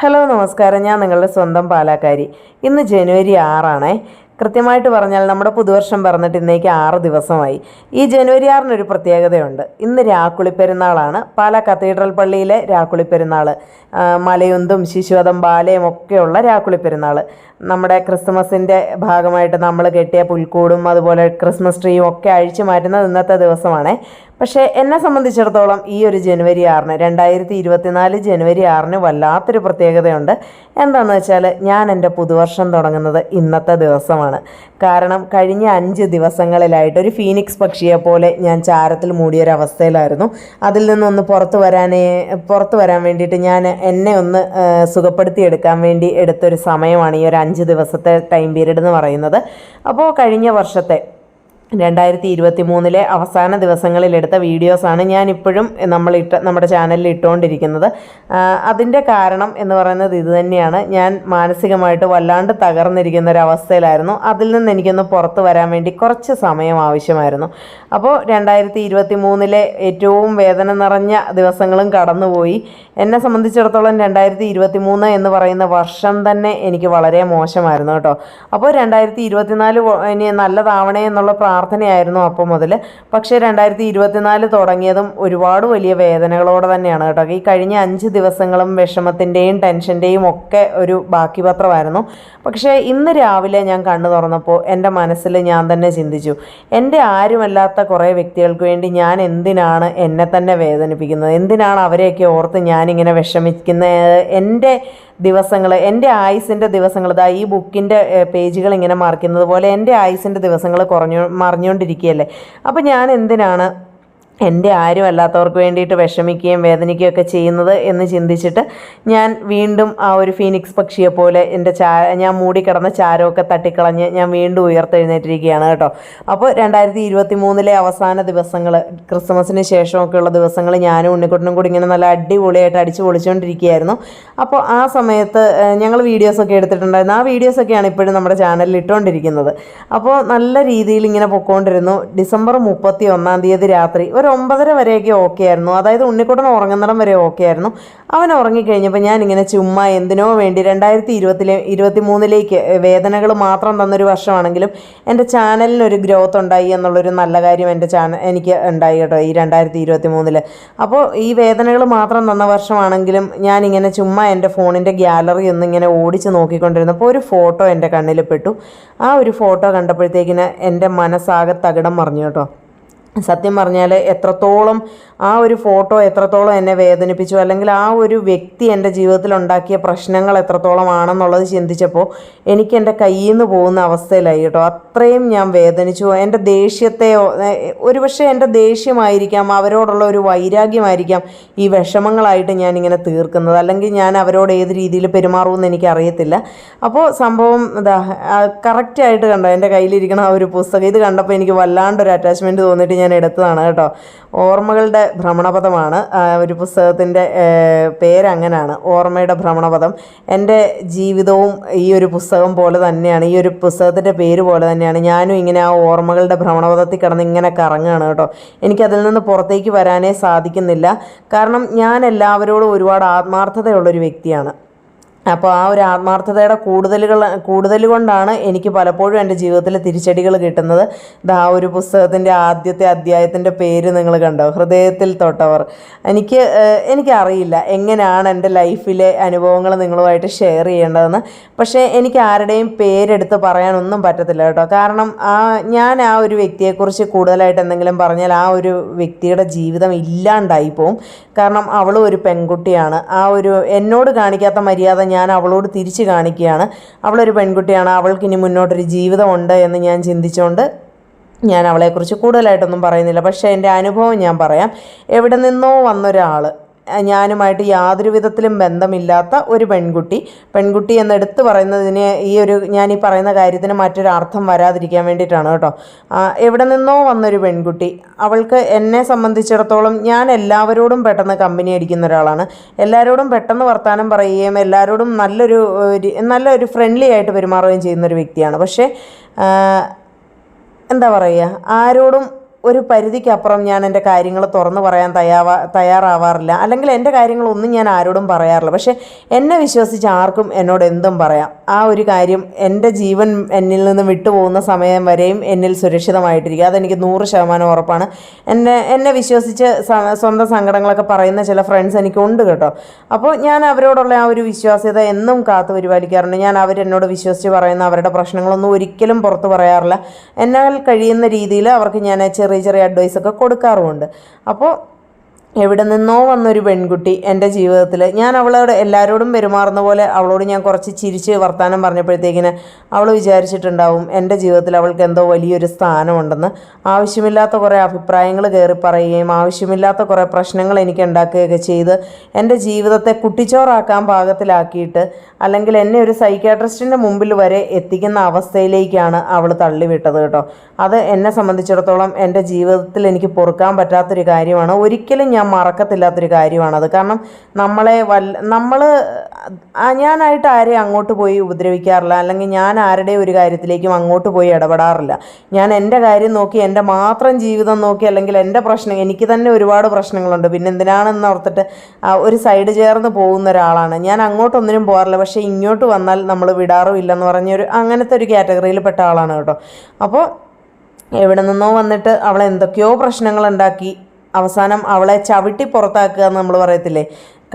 Hello നമസ്കാരം. ഞാൻ നിങ്ങളുടെ സ്വന്തം പാലാക്കാരി. ഇന്ന് ജനുവരി ആറാണേ. കൃത്യമായിട്ട് പറഞ്ഞാൽ നമ്മുടെ പുതുവർഷം പറഞ്ഞിട്ട് ഇന്നേക്ക് ആറ് ദിവസമായി. ഈ ജനുവരി ആറിനൊരു പ്രത്യേകതയുണ്ട്. ഇന്ന് രാക്കുളി പെരുന്നാളാണ് പാല കത്തീഡ്രൽ പള്ളിയിലെ രാക്കുളി പെരുന്നാൾ മലയുന്തും ശിശുവധം ബാലയും ഒക്കെയുള്ള രാക്കുളി പെരുന്നാൾ നമ്മുടെ ക്രിസ്മസിന്റെ ഭാഗമായിട്ട് നമ്മൾ കെട്ടിയ പുൽക്കൂടും അതുപോലെ ക്രിസ്മസ് ട്രീയും ഒക്കെ അഴിച്ചു മാറ്റുന്നത് ഇന്നത്തെ ദിവസമാണ്. പക്ഷേ എന്നെ സംബന്ധിച്ചിടത്തോളം ഈ ഒരു ജനുവരി ആറിന് രണ്ടായിരത്തി ഇരുപത്തിനാല് ജനുവരി ആറിന് വല്ലാത്തൊരു പ്രത്യേകതയുണ്ട്. എന്താണെന്ന് വെച്ചാൽ ഞാൻ എന്റെ പുതുവർഷം തുടങ്ങുന്നത് ഇന്നത്തെ ദിവസമാണ്. കാരണം കഴിഞ്ഞ അഞ്ച് ദിവസങ്ങളിലായിട്ട് ഒരു ഫീനിക്സ് പക്ഷിയെ പോലെ ഞാൻ ചാരത്തിൽ മൂടിയൊരവസ്ഥയിലായിരുന്നു. അതിൽ നിന്നൊന്ന് പുറത്തു വരാനേ പുറത്തു വരാൻ വേണ്ടിയിട്ട് ഞാൻ എന്നെ ഒന്ന് സുഖപ്പെടുത്തി സുഖപ്പെടുത്തിയെടുക്കാൻ വേണ്ടി എടുത്തൊരു സമയമാണ് ഈ ഒരു അഞ്ച് ദിവസത്തെ ടൈം പീരീഡ് എന്ന് പറയുന്നത്. അപ്പോൾ കഴിഞ്ഞ വർഷത്തെ രണ്ടായിരത്തി ഇരുപത്തി മൂന്നിലെ അവസാന ദിവസങ്ങളിലെടുത്ത വീഡിയോസാണ് ഞാനിപ്പോഴും നമ്മൾ ഇട്ട നമ്മുടെ ചാനലിൽ ഇട്ടുകൊണ്ടിരിക്കുന്നത് അതിന്റെ കാരണം എന്ന് പറയുന്നത് ഇത് തന്നെയാണ്. ഞാൻ മാനസികമായിട്ട് വല്ലാണ്ട് തകർന്നിരിക്കുന്ന ഒരു അവസ്ഥയിലായിരുന്നു അതിൽ നിന്ന് എനിക്കൊന്ന് പുറത്തു വരാൻ വേണ്ടി കുറച്ച് സമയം ആവശ്യമായിരുന്നു. അപ്പോൾ രണ്ടായിരത്തി ഇരുപത്തി മൂന്നിലെ ഏറ്റവും വേദന നിറഞ്ഞ ദിവസങ്ങളും കടന്നുപോയി. എന്നെ സംബന്ധിച്ചിടത്തോളം രണ്ടായിരത്തി ഇരുപത്തി മൂന്ന് എന്ന് പറയുന്ന വർഷം തന്നെ എനിക്ക് വളരെ മോശമായിരുന്നു കേട്ടോ. അപ്പോൾ രണ്ടായിരത്തി ഇരുപത്തിനാല് ഇനി നല്ലതാവണേ എന്നുള്ള പ്രാർത്ഥനയായിരുന്നു അപ്പോൾ മുതൽ പക്ഷേ രണ്ടായിരത്തി ഇരുപത്തിനാല് തുടങ്ങിയതും ഒരുപാട് വലിയ വേദനകളോടെ തന്നെയാണ് കേട്ടോ. ഈ കഴിഞ്ഞ അഞ്ച് ദിവസങ്ങളും വിഷമത്തിന്റെയും ടെൻഷന്റെയും ഒക്കെ ഒരു ബാക്കി പത്രമായിരുന്നു പക്ഷേ ഇന്ന് രാവിലെ ഞാൻ കണ്ണു തുറന്നപ്പോൾ എന്റെ മനസ്സിൽ ഞാൻ തന്നെ ചിന്തിച്ചു. എന്റെ ആരുമല്ലാത്ത കുറേ വ്യക്തികൾക്ക് വേണ്ടി ഞാൻ എന്തിനാണ് എന്നെ തന്നെ വേദനിപ്പിക്കുന്നത്? എന്തിനാണ് അവരെയൊക്കെ ഓർത്ത് ഞാനിങ്ങനെ വിഷമിക്കുന്നത്? എന്റെ ദിവസങ്ങൾ എന്റെ ആയുസിന്റെ ദിവസങ്ങൾ ഇതാ ഈ ബുക്കിന്റെ പേജുകൾ ഇങ്ങനെ മറിക്കുന്നത് പോലെ എന്റെ ആയുസിന്റെ ദിവസങ്ങൾ കുറഞ്ഞു മറിഞ്ഞുകൊണ്ടിരിക്കുകയല്ലേ അപ്പോൾ ഞാൻ എന്തിനാണ് എന്റെ ആരും അല്ലാത്തവർക്ക് വേണ്ടിയിട്ട് വിഷമിക്കുകയും വേദനിക്കുകയും ഒക്കെ ചെയ്യുന്നത് എന്ന് ചിന്തിച്ചിട്ട് ഞാൻ വീണ്ടും ആ ഒരു ഫീനിക്സ് പക്ഷിയെ പോലെ എന്റെ ചാ ഞാൻ മൂടിക്കിടന്ന ചാരമൊക്കെ തട്ടിക്കളഞ്ഞ് ഞാൻ വീണ്ടും ഉയർത്തെഴുന്നേറ്റിരിക്കുകയാണ് കേട്ടോ. അപ്പോൾ രണ്ടായിരത്തി ഇരുപത്തി മൂന്നിലെ അവസാന ദിവസങ്ങൾ ക്രിസ്മസിന് ശേഷമൊക്കെയുള്ള ദിവസങ്ങൾ ഞാനും ഉണ്ണിക്കുട്ടനും കൂടി ഇങ്ങനെ നല്ല അടിപൊളിയായിട്ട് അടിച്ചു പൊളിച്ചുകൊണ്ടിരിക്കുകയായിരുന്നു. അപ്പോൾ ആ സമയത്ത് ഞങ്ങൾ വീഡിയോസൊക്കെ എടുത്തിട്ടുണ്ടായിരുന്നു. ആ വീഡിയോസൊക്കെയാണ് ഇപ്പോഴും നമ്മുടെ ചാനലിൽ ഇട്ടുകൊണ്ടിരിക്കുന്നത്. അപ്പോൾ നല്ല രീതിയിൽ ഇങ്ങനെ പൊക്കോണ്ടിരുന്നു. ഡിസംബർ മുപ്പത്തി ഒന്നാം തീയതി രാത്രി ഒരു ഒമ്പതര വരെയൊക്കെ ഓക്കെ ആയിരുന്നു. അതായത് ഉണ്ണിക്കുട്ടൻ ഉറങ്ങുന്നിടം വരെ ഓക്കെ ആയിരുന്നു. അവൻ ഉറങ്ങിക്കഴിഞ്ഞപ്പോൾ ഞാനിങ്ങനെ ചുമ്മാ എന്തിനോ വേണ്ടി രണ്ടായിരത്തി ഇരുപത്തിലെ ഇരുപത്തി മൂന്നിലേക്ക് വേദനകൾ മാത്രം തന്നൊരു വർഷമാണെങ്കിലും എന്റെ ചാനലിനൊരു ഗ്രോത്ത് ഉണ്ടായി എന്നുള്ളൊരു നല്ല കാര്യം എന്റെ ചാനൽ എനിക്ക് ഉണ്ടായി കേട്ടോ ഈ രണ്ടായിരത്തി ഇരുപത്തി മൂന്നിൽ അപ്പോൾ ഈ വേദനകൾ മാത്രം തന്ന വർഷമാണെങ്കിലും ഞാനിങ്ങനെ ചുമ്മാ എന്റെ ഫോണിന്റെ ഗ്യാലറി ഒന്ന് ഇങ്ങനെ ഓടിച്ച് നോക്കിക്കൊണ്ടിരുന്നപ്പോൾ ഒരു ഫോട്ടോ എന്റെ കണ്ണിൽ പെട്ടു. ആ ഒരു ഫോട്ടോ കണ്ടപ്പോഴത്തേക്കിന് എന്റെ മനസ്സാകെ തകിടം മറിഞ്ഞു കേട്ടോ. സത്യം പറഞ്ഞാൽ എത്രത്തോളം ആ ഒരു ഫോട്ടോ എത്രത്തോളം എന്നെ വേദനിപ്പിച്ചു അല്ലെങ്കിൽ ആ ഒരു വ്യക്തി എന്റെ ജീവിതത്തിൽ ഉണ്ടാക്കിയ പ്രശ്നങ്ങൾ എത്രത്തോളം ആണെന്നുള്ളത് ചിന്തിച്ചപ്പോൾ എനിക്ക് എന്റെ കയ്യിൽ നിന്ന് പോകുന്ന അവസ്ഥയിലായി കേട്ടോ. അത്രയും ഞാൻ വേദനിച്ചു. എന്റെ ദേഷ്യത്തെ ഒരുപക്ഷെ എന്റെ ദേഷ്യമായിരിക്കാം അവരോടുള്ള ഒരു വൈരാഗ്യമായിരിക്കാം ഈ വിഷമങ്ങളായിട്ട് ഞാനിങ്ങനെ തീർക്കുന്നത്. അല്ലെങ്കിൽ ഞാൻ അവരോട് ഏത് രീതിയിൽ പെരുമാറുമെന്ന് എനിക്കറിയത്തില്ല. അപ്പോൾ സംഭവം ഇതാ കറക്റ്റായിട്ട് കണ്ടോ എന്റെ കയ്യിലിരിക്കുന്ന ആ ഒരു പുസ്തകം. ഇത് കണ്ടപ്പോൾ എനിക്ക് വല്ലാണ്ടൊരു അറ്റാച്ച്മെന്റ് തോന്നിയിട്ട് ഞാൻ എടുത്തതാണ് കേട്ടോ. ഓർമ്മകളുടെ ഭ്രമണപഥമാണ്. ഒരു പുസ്തകത്തിന്റെ പേരങ്ങനാണ് ഓർമ്മയുടെ ഭ്രമണപഥം. എന്റെ ജീവിതവും ഈ ഒരു പുസ്തകം പോലെ തന്നെയാണ് ഈ ഒരു പുസ്തകത്തിന്റെ പേര് പോലെ തന്നെയാണ് ഞാനും ഇങ്ങനെ ആ ഓർമ്മകളുടെ ഭ്രമണപഥത്തിൽ കിടന്ന് ഇങ്ങനെ കറങ്ങുകയാണ് കേട്ടോ. എനിക്കതിൽ നിന്ന് പുറത്തേക്ക് വരാനേ സാധിക്കുന്നില്ല. കാരണം ഞാൻ എല്ലാവരോടും ഒരുപാട് ആത്മാർത്ഥതയുള്ളൊരു വ്യക്തിയാണ്. അപ്പോൾ ആ ഒരു ആത്മാർത്ഥതയുടെ കൂടുതലുകൾ കൂടുതൽ കൊണ്ടാണ് എനിക്ക് പലപ്പോഴും എന്റെ ജീവിതത്തിൽ തിരിച്ചടികൾ കിട്ടുന്നത്. ഇത് ആ ഒരു പുസ്തകത്തിന്റെ ആദ്യത്തെ അധ്യായത്തിന്റെ പേര് നിങ്ങൾ കണ്ടോ? ഹൃദയത്തിൽ തൊട്ടവർ. എനിക്ക് എനിക്കറിയില്ല എങ്ങനെയാണ് എന്റെ ലൈഫിലെ അനുഭവങ്ങൾ നിങ്ങളുമായിട്ട് ഷെയർ ചെയ്യേണ്ടതെന്ന്. പക്ഷേ എനിക്ക് ആരുടെയും പേരെടുത്ത് പറയാനൊന്നും പറ്റത്തില്ല കേട്ടോ. കാരണം ആ ഞാൻ ആ ഒരു വ്യക്തിയെക്കുറിച്ച് കൂടുതലായിട്ട് എന്തെങ്കിലും പറഞ്ഞാൽ ആ ഒരു വ്യക്തിയുടെ ജീവിതം ഇല്ലാണ്ടായി പോവും കാരണം അവളും ഒരു പെൺകുട്ടിയാണ്. ആ ഒരു എന്നോട് കാണിക്കാത്ത മര്യാദ ഞാൻ അവളോട് തിരിച്ച് കാണിക്കുകയാണ്. അവളൊരു പെൺകുട്ടിയാണ്. അവൾക്ക് ഇനി മുന്നോട്ടൊരു ജീവിതമുണ്ട് എന്ന് ഞാൻ ചിന്തിച്ചുകൊണ്ട് ഞാൻ അവളെക്കുറിച്ച് കൂടുതലായിട്ടൊന്നും പറയുന്നില്ല. പക്ഷേ എന്റെ അനുഭവം ഞാൻ പറയാം. എവിടെ നിന്നോ വന്നൊരാൾ ഞാനുമായിട്ട് യാതൊരു വിധത്തിലും ബന്ധമില്ലാത്ത ഒരു പെൺകുട്ടി. പെൺകുട്ടി എന്നെടുത്ത് പറയുന്നതിന് ഈ ഒരു ഞാൻ ഈ പറയുന്ന കാര്യത്തിന് മറ്റൊരു അർത്ഥം വരാതിരിക്കാൻ വേണ്ടിയിട്ടാണ് കേട്ടോ. എവിടെ നിന്നോ വന്നൊരു പെൺകുട്ടി. അവൾക്ക് എന്നെ സംബന്ധിച്ചിടത്തോളം ഞാൻ എല്ലാവരോടും പെട്ടെന്ന് കമ്പനി അടിക്കുന്ന ഒരാളാണ്. എല്ലാവരോടും പെട്ടെന്ന് വർത്തമാനം പറയുകയും എല്ലാവരോടും നല്ലൊരു നല്ലൊരു ഫ്രണ്ട്ലി ആയിട്ട് പെരുമാറുകയും ചെയ്യുന്ന ഒരു വ്യക്തിയാണ്. പക്ഷേ എന്താ പറയുക? ആരോടും ഒരു പരിധിക്കപ്പുറം ഞാൻ എന്റെ കാര്യങ്ങൾ തുറന്നു പറയാൻ തയ്യാവാ തയ്യാറാവാറില്ല. അല്ലെങ്കിൽ എന്റെ കാര്യങ്ങളൊന്നും ഞാൻ ആരോടും പറയാറില്ല. പക്ഷേ എന്നെ വിശ്വസിച്ച് ആർക്കും എന്നോട് എന്തും പറയാം. ആ ഒരു കാര്യം എന്റെ ജീവൻ എന്നിൽ നിന്ന് വിട്ടുപോകുന്ന സമയം വരെയും എന്നിൽ സുരക്ഷിതമായിട്ടിരിക്കുക. അതെനിക്ക് നൂറ് ശതമാനം ഉറപ്പാണ്. എന്നെ എന്നെ വിശ്വസിച്ച് സ്വന്തം സങ്കടങ്ങളൊക്കെ പറയുന്ന ചില ഫ്രണ്ട്സ് എനിക്കുണ്ട് കേട്ടോ. അപ്പോൾ ഞാൻ അവരോടുള്ള ആ ഒരു വിശ്വാസ്യത എന്നും കാത്തു പരിപാലിക്കാറുണ്ട്. ഞാൻ അവരെന്നോട് വിശ്വസിച്ച് പറയുന്ന അവരുടെ പ്രശ്നങ്ങളൊന്നും ഒരിക്കലും പുറത്തു പറയാറില്ല. എന്നാൽ കഴിയുന്ന രീതിയിൽ അവർക്ക് ഞാൻ ചെറിയ ചെറിയ അഡ്വൈസൊക്കെ കൊടുക്കാറുമുണ്ട്. അപ്പോൾ എവിടെ നിന്നോ വന്നൊരു പെൺകുട്ടി എന്റെ ജീവിതത്തിൽ ഞാൻ അവളോട് എല്ലാവരോടും പെരുമാറുന്ന പോലെ അവളോട് ഞാൻ കുറച്ച് ചിരിച്ച് വർത്തമാനം പറഞ്ഞപ്പോഴത്തേക്കിന് അവൾ വിചാരിച്ചിട്ടുണ്ടാവും എന്റെ ജീവിതത്തിൽ അവൾക്ക് എന്തോ വലിയൊരു സ്ഥാനമുണ്ടെന്ന്. ആവശ്യമില്ലാത്ത കുറേ അഭിപ്രായങ്ങൾ കയറി പറയുകയും ആവശ്യമില്ലാത്ത കുറേ പ്രശ്നങ്ങൾ എനിക്ക് ഉണ്ടാക്കുകയൊക്കെ ചെയ്ത് എന്റെ ജീവിതത്തെ കുട്ടിച്ചോറാക്കാൻ പാകത്തിലാക്കിയിട്ട് അല്ലെങ്കിൽ എന്നെ ഒരു സൈക്കാട്രിസ്റ്റിന്റെ മുമ്പിൽ വരെ എത്തിക്കുന്ന അവസ്ഥയിലേക്കാണ് അവൾ തള്ളിവിട്ടത് കേട്ടോ. അത് എന്നെ സംബന്ധിച്ചിടത്തോളം എന്റെ ജീവിതത്തിൽ എനിക്ക് പൊറുക്കാൻ പറ്റാത്തൊരു കാര്യമാണ്. ഒരിക്കലും ഞാൻ മറക്കത്തില്ലാത്തൊരു കാര്യമാണത് കാരണം നമ്മളെ വല്ല നമ്മൾ ഞാനായിട്ട് ആരെയും അങ്ങോട്ട് പോയി ഉപദ്രവിക്കാറില്ല. അല്ലെങ്കിൽ ഞാൻ ആരുടെയും ഒരു കാര്യത്തിലേക്കും അങ്ങോട്ട് പോയി ഇടപെടാറില്ല. ഞാൻ എന്റെ കാര്യം നോക്കി എന്റെ മാത്രം ജീവിതം നോക്കി അല്ലെങ്കിൽ എന്റെ പ്രശ്നം എനിക്ക് തന്നെ ഒരുപാട് പ്രശ്നങ്ങളുണ്ട്. പിന്നെ എന്തിനാണെന്ന് ഓർത്തിട്ട് ഒരു സൈഡ് ചേർന്ന് പോകുന്ന ഒരാളാണ്. ഞാൻ അങ്ങോട്ടൊന്നിനും പോകാറില്ല. പക്ഷേ ഇങ്ങോട്ട് വന്നാൽ നമ്മൾ വിടാറും ഇല്ലെന്ന് പറഞ്ഞൊരു അങ്ങനത്തെ ഒരു കാറ്റഗറിയിൽ പെട്ട ആളാണ് കേട്ടോ. അപ്പോൾ എവിടെ നിന്നോ വന്നിട്ട് അവൾ എന്തൊക്കെയോ പ്രശ്നങ്ങൾ ഉണ്ടാക്കി. അവസാനം അവളെ ചവിട്ടി പുറത്താക്കുക എന്ന് നമ്മൾ പറയത്തില്ലേ?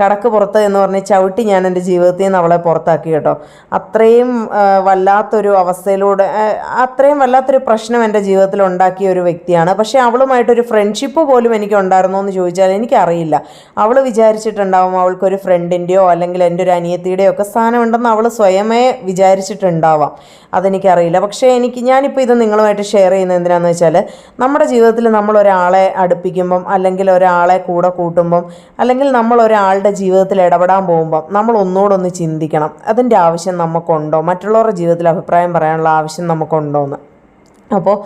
കടക്ക് പുറത്ത് എന്ന് പറഞ്ഞ് ചവിട്ടി ഞാൻ എന്റെ ജീവിതത്തിൽ നിന്ന് അവളെ പുറത്താക്കി കേട്ടോ. അത്രയും വല്ലാത്തൊരു അവസ്ഥയിലൂടെ അത്രയും വല്ലാത്തൊരു പ്രശ്നം എന്റെ ജീവിതത്തിൽ ഉണ്ടാക്കിയ ഒരു വ്യക്തിയാണ്. പക്ഷേ അവളുമായിട്ടൊരു ഫ്രണ്ട്ഷിപ്പ് പോലും എനിക്ക് ഉണ്ടായിരുന്നോ എന്ന് ചോദിച്ചാൽ എനിക്കറിയില്ല. അവൾ വിചാരിച്ചിട്ടുണ്ടാവും അവൾക്കൊരു ഫ്രണ്ടിന്റെയോ അല്ലെങ്കിൽ എന്റെ ഒരു അനിയത്തിയുടെയോ ഒക്കെ സ്ഥാനമുണ്ടെന്ന് അവൾ സ്വയമേ വിചാരിച്ചിട്ടുണ്ടാവാം. അതെനിക്കറിയില്ല. പക്ഷേ എനിക്ക് ഞാനിപ്പോൾ ഇത് നിങ്ങളുമായിട്ട് ഷെയർ ചെയ്യുന്നത് എന്തിനാണെന്ന് വെച്ചാൽ നമ്മുടെ ജീവിതത്തിൽ നമ്മൾ ഒരാളെ അടുപ്പിക്കുമ്പം അല്ലെങ്കിൽ ഒരാളെ കൂടെ കൂട്ടുമ്പം അല്ലെങ്കിൽ നമ്മൾ ഒരാളുടെ ജീവിതത്തിൽ ഇടപെടാൻ പോകുമ്പം നമ്മൾ ഒന്നുകൂടൊന്ന് ചിന്തിക്കണം. അതിന്റെ ആവശ്യം നമുക്കുണ്ടോ? മറ്റുള്ളവരുടെ ജീവിതത്തിൽ അഭിപ്രായം പറയാനുള്ള ആവശ്യം നമുക്കുണ്ടോ എന്ന് അപ്പോൾ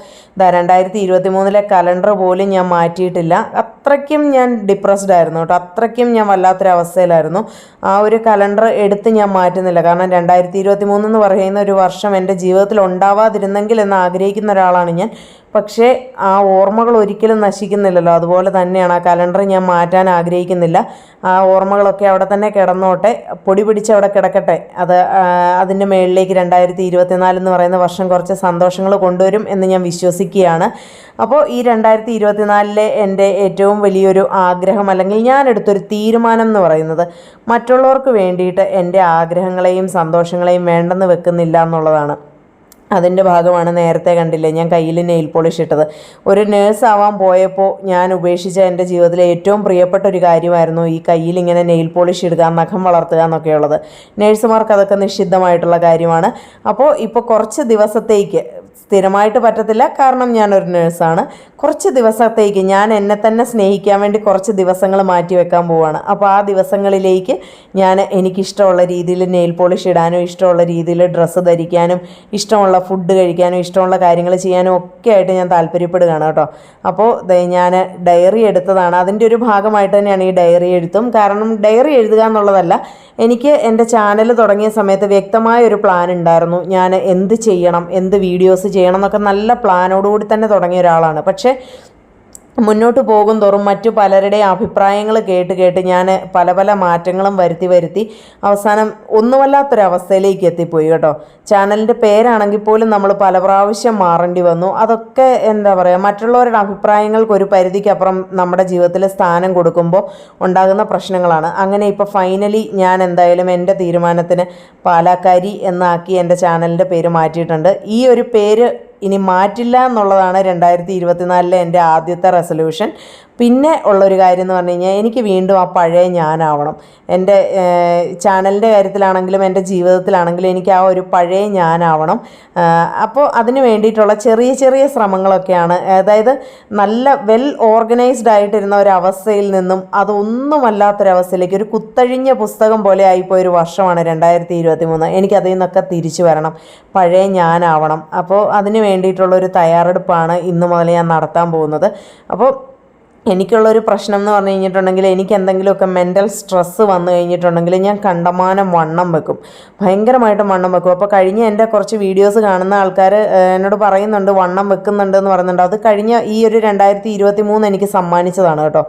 രണ്ടായിരത്തി ഇരുപത്തി മൂന്നിലെ കലണ്ടർ പോലും ഞാൻ മാറ്റിയിട്ടില്ല. അത്രയ്ക്കും ഞാൻ ഡിപ്രസ്ഡ് ആയിരുന്നു കേട്ടോ. അത്രയ്ക്കും ഞാൻ വല്ലാത്തൊരവസ്ഥയിലായിരുന്നു. ആ ഒരു കലണ്ടർ എടുത്ത് ഞാൻ മാറ്റുന്നില്ല. കാരണം രണ്ടായിരത്തി ഇരുപത്തി മൂന്ന് എന്ന് പറയുന്ന ഒരു വർഷം എന്റെ ജീവിതത്തിൽ ഉണ്ടാവാതിരുന്നെങ്കിൽ എന്ന് ആഗ്രഹിക്കുന്ന ഒരാളാണ് ഞാൻ. പക്ഷേ ആ ഓർമ്മകൾ ഒരിക്കലും നശിക്കുന്നില്ലല്ലോ. അതുപോലെ തന്നെയാണ് ആ കലണ്ടർ ഞാൻ മാറ്റാൻ ആഗ്രഹിക്കുന്നില്ല. ആ ഓർമ്മകളൊക്കെ അവിടെ തന്നെ കിടന്നോട്ടെ. പൊടി പിടിച്ച് അവിടെ കിടക്കട്ടെ. അത് അതിന്റെ മേളിലേക്ക് രണ്ടായിരത്തി ഇരുപത്തിനാല് എന്ന് പറയുന്ന വർഷം കുറച്ച് സന്തോഷങ്ങൾ കൊണ്ടുവരും എന്ന് ഞാൻ വിശ്വസിക്കുകയാണ്. അപ്പോൾ ഈ രണ്ടായിരത്തി ഇരുപത്തിനാലിലെ എന്റെ ഏറ്റവും വലിയൊരു ആഗ്രഹം അല്ലെങ്കിൽ ഞാൻ എടുത്തൊരു തീരുമാനം എന്ന് പറയുന്നത് മറ്റുള്ളവർക്ക് വേണ്ടിയിട്ട് എന്റെ ആഗ്രഹങ്ങളെയും സന്തോഷങ്ങളെയും വേണ്ടെന്ന് വെക്കുന്നില്ല എന്നുള്ളതാണ്. അതിന്റെ ഭാഗമാണ് നേരത്തെ കണ്ടില്ലേ ഞാൻ കയ്യിൽ നെയിൽ പോളിഷ് ഇട്ടത്. ഒരു നേഴ്സ് ആവാൻ പോയപ്പോൾ ഞാൻ ഉപേക്ഷിച്ച എന്റെ ജീവിതത്തിലെ ഏറ്റവും പ്രിയപ്പെട്ട ഒരു കാര്യമായിരുന്നു ഈ കയ്യിൽ ഇങ്ങനെ നെയിൽ പോളിഷ് ഇടുക നഖം വളർത്തുക എന്നൊക്കെയുള്ളത്. നേഴ്സുമാർക്ക് അതൊക്കെ നിഷിദ്ധമായിട്ടുള്ള കാര്യമാണ്. അപ്പോൾ ഇപ്പോൾ കുറച്ച് ദിവസത്തേക്ക് സ്ഥിരമായിട്ട് പറ്റത്തില്ല. കാരണം ഞാനൊരു നേഴ്സാണ് കുറച്ച് ദിവസത്തേക്ക് ഞാൻ എന്നെ തന്നെ സ്നേഹിക്കാൻ വേണ്ടി കുറച്ച് ദിവസങ്ങൾ മാറ്റി വെക്കാൻ പോവാണ്. അപ്പോൾ ആ ദിവസങ്ങളിലേക്ക് ഞാൻ എനിക്കിഷ്ടമുള്ള രീതിയിൽ നെയിൽ പോളിഷ് ഇടാനും ഇഷ്ടമുള്ള രീതിയിൽ ഡ്രസ്സ് ധരിക്കാനും ഇഷ്ടമുള്ള ഫുഡ് കഴിക്കാനും ഇഷ്ടമുള്ള കാര്യങ്ങൾ ചെയ്യാനും ഒക്കെ ആയിട്ട് ഞാൻ താല്പര്യപ്പെടുകയാണ് കേട്ടോ. അപ്പോൾ ഞാൻ ഡയറി എടുത്തതാണ്. അതിന്റെ ഒരു ഭാഗമായിട്ട് തന്നെയാണ് ഈ ഡയറി എഴുത്തും. കാരണം ഡയറി എഴുതുക എന്നുള്ളതല്ല എനിക്ക് എന്റെ ചാനൽ തുടങ്ങിയ സമയത്ത് വ്യക്തമായ ഒരു പ്ലാൻ ഉണ്ടായിരുന്നു. ഞാൻ എന്ത് ചെയ്യണം എന്ത് വീഡിയോസ് ചെയ്യണം എന്നൊക്കെ നല്ല പ്ലാനോടുകൂടി തന്നെ തുടങ്ങിയ ഒരാളാണ്. പക്ഷേ മുന്നോട്ട് പോകും തോറും മറ്റു പലരുടെയും അഭിപ്രായങ്ങൾ കേട്ട് കേട്ട് ഞാൻ പല പല മാറ്റങ്ങളും വരുത്തി വരുത്തി അവസാനം ഒന്നുമല്ലാത്തൊരവസ്ഥയിലേക്ക് എത്തിപ്പോയി കേട്ടോ. ചാനലിന്റെ പേരാണെങ്കിൽ പോലും നമ്മൾ പല പ്രാവശ്യം മാറേണ്ടി വന്നു. അതൊക്കെ എന്താ പറയുക മറ്റുള്ളവരുടെ അഭിപ്രായങ്ങൾക്ക് ഒരു പരിധിക്കപ്പുറം നമ്മുടെ ജീവിതത്തിൽ സ്ഥാനം കൊടുക്കുമ്പോൾ ഉണ്ടാകുന്ന പ്രശ്നങ്ങളാണ്. അങ്ങനെ ഇപ്പോൾ ഫൈനലി ഞാൻ എന്തായാലും എന്റെ തീരുമാനത്തിന് പാലാക്കാരി എന്നാക്കി എന്റെ ചാനലിന്റെ പേര് മാറ്റിയിട്ടുണ്ട്. ഈ ഒരു പേര് ഇനി മാറ്റില്ല എന്നുള്ളതാണ് രണ്ടായിരത്തി ഇരുപത്തിനാലിലെ എന്റെ ആദ്യത്തെ റെസൊല്യൂഷൻ പിന്നെ ഉള്ളൊരു കാര്യം എന്ന് പറഞ്ഞു കഴിഞ്ഞാൽ എനിക്ക് വീണ്ടും ആ പഴയ ഞാനാവണം. എന്റെ ചാനലിന്റെ കാര്യത്തിലാണെങ്കിലും എന്റെ ജീവിതത്തിലാണെങ്കിലും എനിക്ക് ആ ഒരു പഴയ ഞാനാവണം. അപ്പോൾ അതിന് വേണ്ടിയിട്ടുള്ള ചെറിയ ചെറിയ ശ്രമങ്ങളൊക്കെയാണ്. അതായത് നല്ല വെൽ ഓർഗനൈസ്ഡ് ആയിട്ടിരുന്ന ഒരു അവസ്ഥയിൽ നിന്നും അതൊന്നുമല്ലാത്തൊരവസ്ഥയിലേക്ക് ഒരു കുത്തഴിഞ്ഞ പുസ്തകം പോലെ ആയിപ്പോയ ഒരു വർഷമാണ് രണ്ടായിരത്തി ഇരുപത്തി മൂന്ന് എനിക്കതിൽ നിന്നൊക്കെ തിരിച്ചു വരണം. പഴയ ഞാനാവണം. അപ്പോൾ അതിന് വേണ്ടിയിട്ടുള്ളൊരു തയ്യാറെടുപ്പാണ് ഇന്ന് മുതൽ ഞാൻ നടത്താൻ പോകുന്നത്. അപ്പോൾ എനിക്കുള്ളൊരു പ്രശ്നം എന്ന് പറഞ്ഞു കഴിഞ്ഞിട്ടുണ്ടെങ്കിൽ എനിക്ക് എന്തെങ്കിലുമൊക്കെ മെന്റൽ സ്ട്രെസ്സ് വന്നു കഴിഞ്ഞിട്ടുണ്ടെങ്കിൽ ഞാൻ കണ്ടമാനം വണ്ണം വെക്കും. ഭയങ്കരമായിട്ട് വണ്ണം വെക്കും. അപ്പോൾ കഴിഞ്ഞ എന്റെ കുറച്ച് വീഡിയോസ് കാണുന്ന ആൾക്കാർ എന്നോട് പറയുന്നുണ്ട് വണ്ണം വെക്കുന്നുണ്ട് എന്ന് പറയുന്നുണ്ട്. അത് കഴിഞ്ഞ ഈ ഒരു രണ്ടായിരത്തി ഇരുപത്തി മൂന്ന് എനിക്ക് സമ്മാനിച്ചതാണ് കേട്ടോ.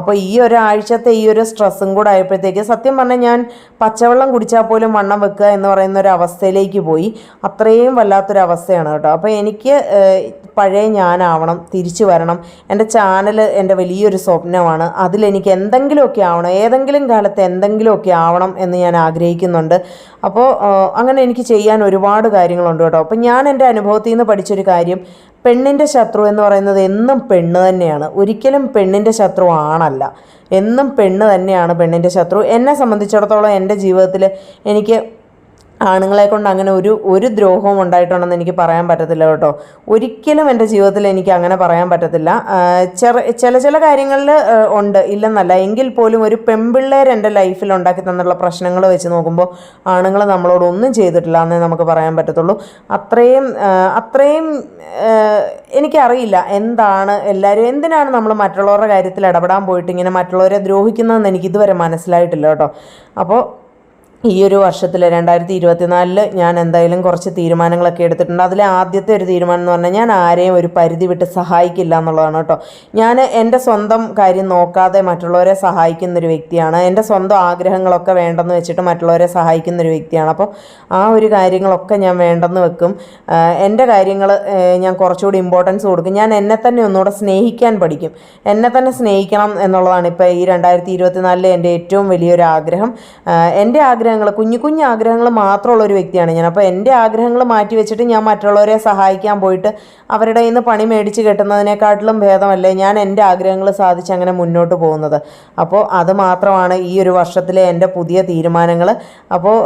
അപ്പോൾ ഈ ഒരാഴ്ചത്തെ ഈ ഒരു സ്ട്രെസ്സും കൂടെ ആയപ്പോഴത്തേക്ക് സത്യം പറഞ്ഞാൽ ഞാൻ പച്ചവെള്ളം കുടിച്ചാൽ പോലും വണ്ണം വെക്കുക എന്ന് പറയുന്ന ഒരു അവസ്ഥയിലേക്ക് പോയി. അത്രയും വല്ലാത്തൊരു അവസ്ഥയാണ് കേട്ടോ. അപ്പോൾ എനിക്ക് പഴയ ഞാനാവണം തിരിച്ചു വരണം. എന്റെ ചാനൽ എന്റെ വലിയൊരു സ്വപ്നമാണ്. അതിലെനിക്ക് എന്തെങ്കിലുമൊക്കെ ആവണം. ഏതെങ്കിലും കാലത്ത് എന്തെങ്കിലുമൊക്കെ ആവണം എന്ന് ഞാൻ ആഗ്രഹിക്കുന്നുണ്ട്. അപ്പോൾ അങ്ങനെ എനിക്ക് ചെയ്യാൻ ഒരുപാട് കാര്യങ്ങളുണ്ട് കേട്ടോ. അപ്പോൾ ഞാൻ എന്റെ അനുഭവത്തിൽ നിന്ന് പഠിച്ചൊരു കാര്യം. പെണ്ണിന്റെ ശത്രു എന്ന് പറയുന്നത് എന്നും പെണ്ണ് തന്നെയാണ്. ഒരിക്കലും പെണ്ണിന്റെ ശത്രു ആണല്ല. എന്നും പെണ്ണ് തന്നെയാണ് പെണ്ണിന്റെ ശത്രു. എന്നെ സംബന്ധിച്ചിടത്തോളം എന്റെ ജീവിതത്തിൽ എനിക്ക് ആണുങ്ങളെ കൊണ്ട് അങ്ങനെ ഒരു ഒരു ദ്രോഹവും ഉണ്ടായിട്ടുണ്ടെന്ന് എനിക്ക് പറയാൻ പറ്റത്തില്ല കേട്ടോ. ഒരിക്കലും എന്റെ ജീവിതത്തിൽ എനിക്ക് അങ്ങനെ പറയാൻ പറ്റത്തില്ല. ചെറു ചില ചില കാര്യങ്ങളിൽ ഉണ്ട് ഇല്ലെന്നല്ല. എങ്കിൽ പോലും ഒരു പെൺപിള്ളേർ എന്റെ ലൈഫിൽ ഉണ്ടാക്കി തന്നുള്ള പ്രശ്നങ്ങൾ വെച്ച് നോക്കുമ്പോൾ ആണുങ്ങൾ നമ്മളോട് ഒന്നും ചെയ്തിട്ടില്ല എന്നേ നമുക്ക് പറയാൻ പറ്റത്തുള്ളൂ. അത്രയും അത്രയും എനിക്കറിയില്ല എന്താണ് എല്ലാവരും എന്തിനാണ് നമ്മൾ മറ്റുള്ളവരുടെ കാര്യത്തിൽ ഇടപെടാൻ പോയിട്ട് ഇങ്ങനെ മറ്റുള്ളവരെ ദ്രോഹിക്കുന്നതെന്ന് എനിക്ക് ഇതുവരെ മനസ്സിലായിട്ടില്ല കേട്ടോ. അപ്പോൾ ഈ ഒരു വർഷത്തിൽ രണ്ടായിരത്തി ഇരുപത്തിനാലിൽ ഞാൻ എന്തായാലും കുറച്ച് തീരുമാനങ്ങളൊക്കെ എടുത്തിട്ടുണ്ട്. അതിലെ ആദ്യത്തെ ഒരു തീരുമാനം എന്ന് പറഞ്ഞാൽ ഞാൻ ആരെയും ഒരു പരിധി വിട്ട് സഹായിക്കില്ല എന്നുള്ളതാണ് കേട്ടോ. ഞാൻ എന്റെ സ്വന്തം കാര്യം നോക്കാതെ മറ്റുള്ളവരെ സഹായിക്കുന്ന ഒരു വ്യക്തിയാണ്. എന്റെ സ്വന്തം ആഗ്രഹങ്ങളൊക്കെ വേണ്ടെന്ന് വെച്ചിട്ട് മറ്റുള്ളവരെ സഹായിക്കുന്ന ഒരു വ്യക്തിയാണ്. അപ്പോൾ ആ ഒരു കാര്യങ്ങളൊക്കെ ഞാൻ വേണ്ടെന്ന് വെക്കും. എന്റെ കാര്യങ്ങൾ ഞാൻ കുറച്ചുകൂടി ഇമ്പോർട്ടൻസ് കൊടുക്കും. ഞാൻ എന്നെ തന്നെ ഒന്നുകൂടെ സ്നേഹിക്കാൻ പഠിക്കും. എന്നെ തന്നെ സ്നേഹിക്കണം എന്നുള്ളതാണ് ഇപ്പോൾ ഈ രണ്ടായിരത്തി ഇരുപത്തിനാലിലെ എന്റെ ഏറ്റവും വലിയൊരു ആഗ്രഹം. എന്റെ എന്റെ ആഗ്രഹങ്ങൾ കുഞ്ഞു കുഞ്ഞു ആഗ്രഹങ്ങൾ മാത്രമുള്ള ഒരു വ്യക്തിയാണ് ഞാൻ. അപ്പോൾ എന്റെ ആഗ്രഹങ്ങൾ മാറ്റി വെച്ചിട്ട് ഞാൻ മറ്റുള്ളവരെ സഹായിക്കാൻ പോയിട്ട് അവരുടെ ഇന്ന് പണി മേടിച്ച് കെട്ടുന്നതിനെക്കാട്ടിലും ഭേദമല്ലേ ഞാൻ എന്റെ ആഗ്രഹങ്ങൾ സാധിച്ച് അങ്ങനെ മുന്നോട്ട് പോകുന്നത്. അപ്പോൾ അത് മാത്രമാണ് ഈ ഒരു വർഷത്തിലെ എന്റെ പുതിയ തീരുമാനങ്ങൾ. അപ്പോൾ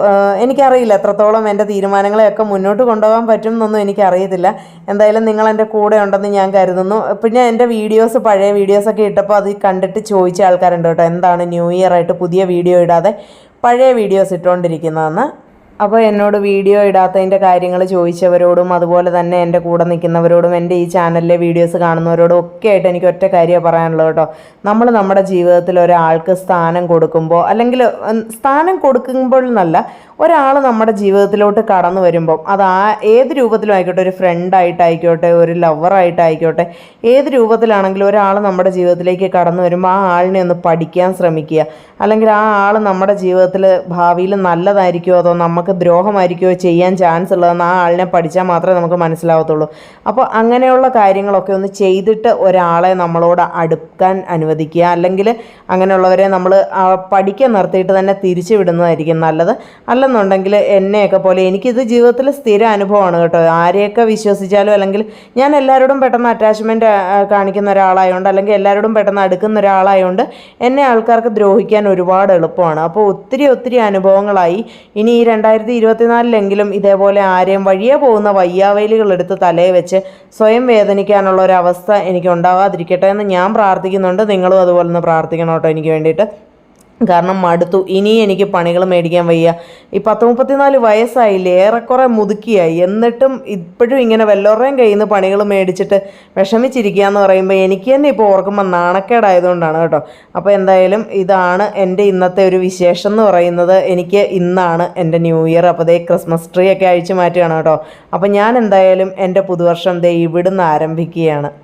എനിക്കറിയില്ല എത്രത്തോളം എന്റെ തീരുമാനങ്ങളെയൊക്കെ മുന്നോട്ട് കൊണ്ടുപോകാൻ പറ്റും എന്നൊന്നും എനിക്കറിയത്തില്ല. എന്തായാലും നിങ്ങൾ എന്റെ കൂടെ ഉണ്ടെന്ന് ഞാൻ കരുതുന്നു. പിന്നെ എന്റെ വീഡിയോസ് പഴയ വീഡിയോസൊക്കെ ഇട്ടപ്പോൾ അത് കണ്ടിട്ട് ചോദിച്ച ആൾക്കാരുണ്ട് കേട്ടോ എന്താണ് ന്യൂ ഇയർ ആയിട്ട് പുതിയ വീഡിയോ ഇടാതെ? പഴയ വീഡിയോസ് ഇട്ടുകൊണ്ടിരിക്കുന്നതെന്ന് അപ്പോൾ എന്നോട് വീഡിയോ ഇടാത്തതിന്റെ കാര്യങ്ങൾ ചോദിച്ചവരോടും അതുപോലെ തന്നെ എന്റെ കൂടെ നിൽക്കുന്നവരോടും എന്റെ ഈ ചാനലിലെ വീഡിയോസ് കാണുന്നവരോടും ഒക്കെ ആയിട്ട് എനിക്ക് ഒറ്റ കാര്യം പറയാനുള്ളത് കേട്ടോ. നമ്മൾ നമ്മുടെ ജീവിതത്തിൽ ഒരാൾക്ക് സ്ഥാനം കൊടുക്കുമ്പോൾ അല്ലെങ്കിൽ സ്ഥാനം കൊടുക്കുമ്പോൾ എന്നല്ല ഒരാൾ നമ്മുടെ ജീവിതത്തിലോട്ട് കടന്നു വരുമ്പോൾ അത് ആ ഏത് രൂപത്തിലും ആയിക്കോട്ടെ ഒരു ഫ്രണ്ടായിട്ടായിക്കോട്ടെ ഒരു ലവറായിട്ടായിക്കോട്ടെ ഏത് രൂപത്തിലാണെങ്കിലും ഒരാൾ നമ്മുടെ ജീവിതത്തിലേക്ക് കടന്നു വരുമ്പോൾ ആ ആളിനെ ഒന്ന് പഠിക്കാൻ ശ്രമിക്കുക. അല്ലെങ്കിൽ ആ ആൾ നമ്മുടെ ജീവിതത്തിൽ ഭാവിയിൽ നല്ലതായിരിക്കുമോ അതോ നമുക്ക് ദ്രോഹമായിരിക്കുമോ ചെയ്യാൻ ചാൻസ് ഉള്ളതെന്ന് ആ ആളിനെ പഠിച്ചാൽ മാത്രമേ നമുക്ക് മനസ്സിലാവത്തുള്ളൂ. അപ്പോൾ അങ്ങനെയുള്ള കാര്യങ്ങളൊക്കെ ഒന്ന് ചെയ്തിട്ട് ഒരാളെ നമ്മളോട് അടുക്കാൻ അനുവദിക്കുക. അല്ലെങ്കിൽ അങ്ങനെയുള്ളവരെ നമ്മൾ പഠിക്കാൻ നിർത്തിയിട്ട് തന്നെ തിരിച്ചു വിടുന്നതായിരിക്കും നല്ലത്. അല്ലെന്നുണ്ടെങ്കിൽ എന്നെയൊക്കെ പോലെ എനിക്കിത് ജീവിതത്തിൽ സ്ഥിര അനുഭവമാണ് കേട്ടോ. ആരെയൊക്കെ വിശ്വസിച്ചാലും അല്ലെങ്കിൽ ഞാൻ എല്ലാവരോടും പെട്ടെന്ന് അറ്റാച്ച്മെന്റ് കാണിക്കുന്ന ഒരാളായതുകൊണ്ട് അല്ലെങ്കിൽ എല്ലാവരോടും പെട്ടെന്ന് അടുക്കുന്ന ഒരാളായതുകൊണ്ട് എന്നെ ആൾക്കാർക്ക് ദ്രോഹിക്കാൻ ഒരുപാട് എളുപ്പമാണ്. അപ്പോൾ ഒത്തിരി ഒത്തിരി അനുഭവങ്ങളായി. ഇനി ഈ രണ്ടായിരത്തി ഇരുപത്തിനാലിലെങ്കിലും ഇതേപോലെ ആരെയും വഴിയെ പോകുന്ന വയ്യാവേലികൾ എടുത്ത് തലയെ വെച്ച് സ്വയം വേദനിക്കാനുള്ള ഒരു അവസ്ഥ എനിക്ക് ഉണ്ടാകാതിരിക്കട്ടെ എന്ന് ഞാൻ പ്രാർത്ഥിക്കുന്നുണ്ട്. നിങ്ങളും അതുപോലെ ഒന്ന് പ്രാർത്ഥിക്കണം കേട്ടോ. എനിക്ക് വേണ്ടിയിട്ട്. കാരണം മടുത്തു. ഇനി എനിക്ക് പണികൾ മേടിക്കാൻ വയ്യ. ഈ പത്ത് മുപ്പത്തിനാല് വയസ്സായില്ലേ ഏറെക്കുറെ മുതുക്കിയായി. എന്നിട്ടും ഇപ്പോഴും ഇങ്ങനെ വല്ലവരുടെയും കയ്യിൽ പണികൾ മേടിച്ചിട്ട് വിഷമിച്ചിരിക്കുക എന്ന് പറയുമ്പോൾ എനിക്ക് തന്നെ ഇപ്പോൾ ഓർക്കുമ്പോൾ നാണക്കേടായതുകൊണ്ടാണ് കേട്ടോ. അപ്പോൾ എന്തായാലും ഇതാണ് എന്റെ ഇന്നത്തെ ഒരു വിശേഷം എന്ന് പറയുന്നത്. എനിക്ക് ഇന്നാണ് എന്റെ ന്യൂ ഇയർ. അപ്പോൾ ദേ ക്രിസ്മസ് ട്രീ ഒക്കെ അഴിച്ചു മാറ്റുകയാണ് കേട്ടോ. അപ്പോൾ ഞാൻ എന്തായാലും എന്റെ പുതുവർഷം ദേ ഇവിടുന്ന് ആരംഭിക്കുകയാണ്.